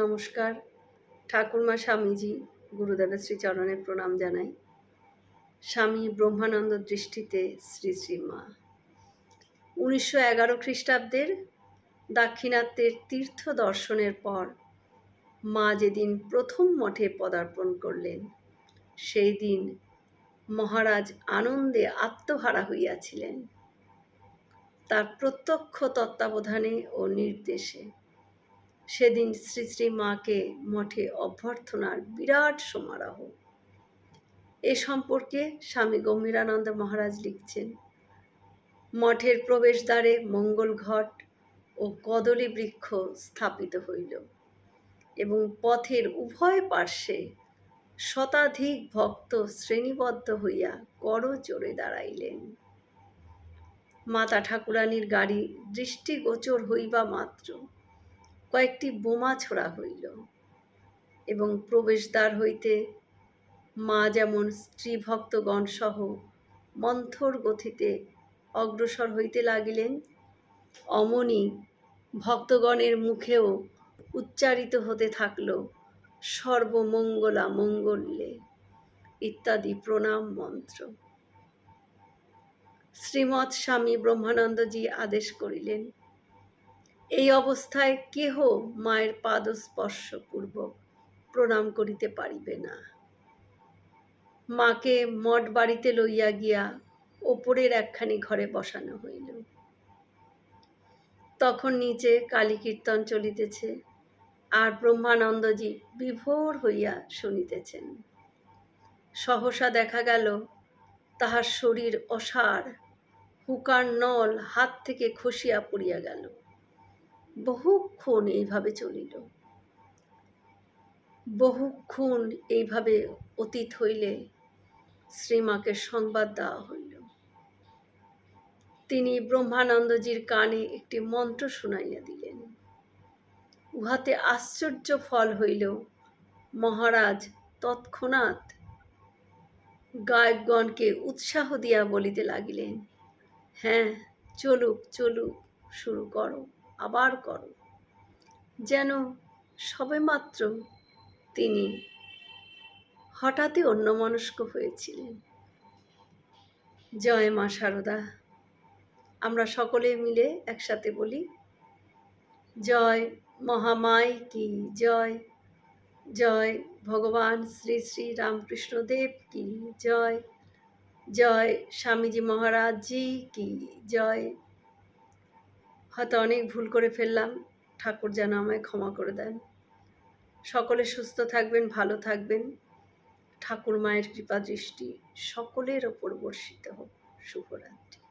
নমস্কার। ঠাকুরমা স্বামীজি গুরুদেবের শ্রীচরণে প্রণাম জানাই। স্বামী ব্রহ্মানন্দ দৃষ্টিতে শ্রী শ্রী মা। উনিশশো এগারো খ্রিস্টাব্দের দাক্ষিণাত্যের তীর্থ দর্শনের পর মা যেদিন প্রথম মঠে পদার্পণ করলেন, সেই দিন মহারাজ আনন্দে আত্মহারা হইয়াছিলেন। তার প্রত্যক্ষ তত্ত্বাবধানে ও নির্দেশে সেদিন শ্রী শ্রী মাকে মঠে অভ্যর্থনার বিরাট সমারোহ। এ সম্পর্কে স্বামী গম্ভীরানন্দ মহারাজ লিখছেন, মঠের প্রবেশদ্বারে মঙ্গল ঘট ও কদলী বৃক্ষ স্থাপিত হইল এবং পথের উভয় পার্শ্বে শতাধিক ভক্ত শ্রেণীবদ্ধ হইয়া করজোড়ে দাঁড়াইলেন। মাতা ঠাকুরানীর গাড়ি দৃষ্টিগোচর হইবা মাত্র। কয়েকটি বোমা ছোড়া হইল এবং প্রবেশদ্বার হইতে মা যেমন স্ত্রী ভক্তগণ সহ মন্থর গতিতে অগ্রসর হইতে লাগিলেন, অমনি ভক্তগণের মুখেও উচ্চারিত হতে থাকল, সর্বমঙ্গলা মঙ্গল্যে ইত্যাদি প্রণাম মন্ত্র। শ্রীমৎ স্বামী ব্রহ্মানন্দজি আদেশ করিলেন এই অবস্থায় কেহ মায়ের পাদস্পর্শপূর্বক প্রণাম করিতে পারিবে না। মাকে মঠ বাড়িতে লইয়া গিয়া ওপরের একখানি ঘরে বসানো হইল। তখন নিচে কালী কীর্তন চলিতেছে, আর ব্রহ্মানন্দজি বিভোর হইয়া শুনিতেছেন। সহসা দেখা গেল, তাহার শরীর অসার, হুকার নল হাত থেকে খসিয়া পড়িয়া গেল। বহুক্ষণ এইভাবে চলিল। বহুক্ষণ এইভাবে অতীত হইলে শ্রীমাকে সংবাদ দেওয়া হইল। তিনি ব্রহ্মানন্দজির কানে একটি মন্ত্র শুনাইয়া দিলেন। উহাতে আশ্চর্য ফল হইল, মহারাজ তৎক্ষণাৎ গায়কগণকে উৎসাহ দিয়া বলিতে লাগিলেন হ্যাঁ চলুক চলুক, শুরু করো। আবার করো। যেন সবেমাত্র তিনি হঠাৎই অন্যমনস্ক হয়েছিলেন। জয় মা সারদা, আমরা সকলে মিলে একসাথে বলি, জয় মহামায় কি জয় জয় ভগবান শ্রী শ্রী রামকৃষ্ণদেব কি জয় জয় স্বামীজি মহারাজ জি কি জয়। হয়তো অনেক ভুল করে ফেললাম। ঠাকুর যেন আমায় ক্ষমা করে দেন। সকলে সুস্থ থাকবেন, ভালো থাকবেন। ঠাকুর মায়ের কৃপা দৃষ্টি সকলের ওপর বর্ষিত হোক। শুভরাত্রি।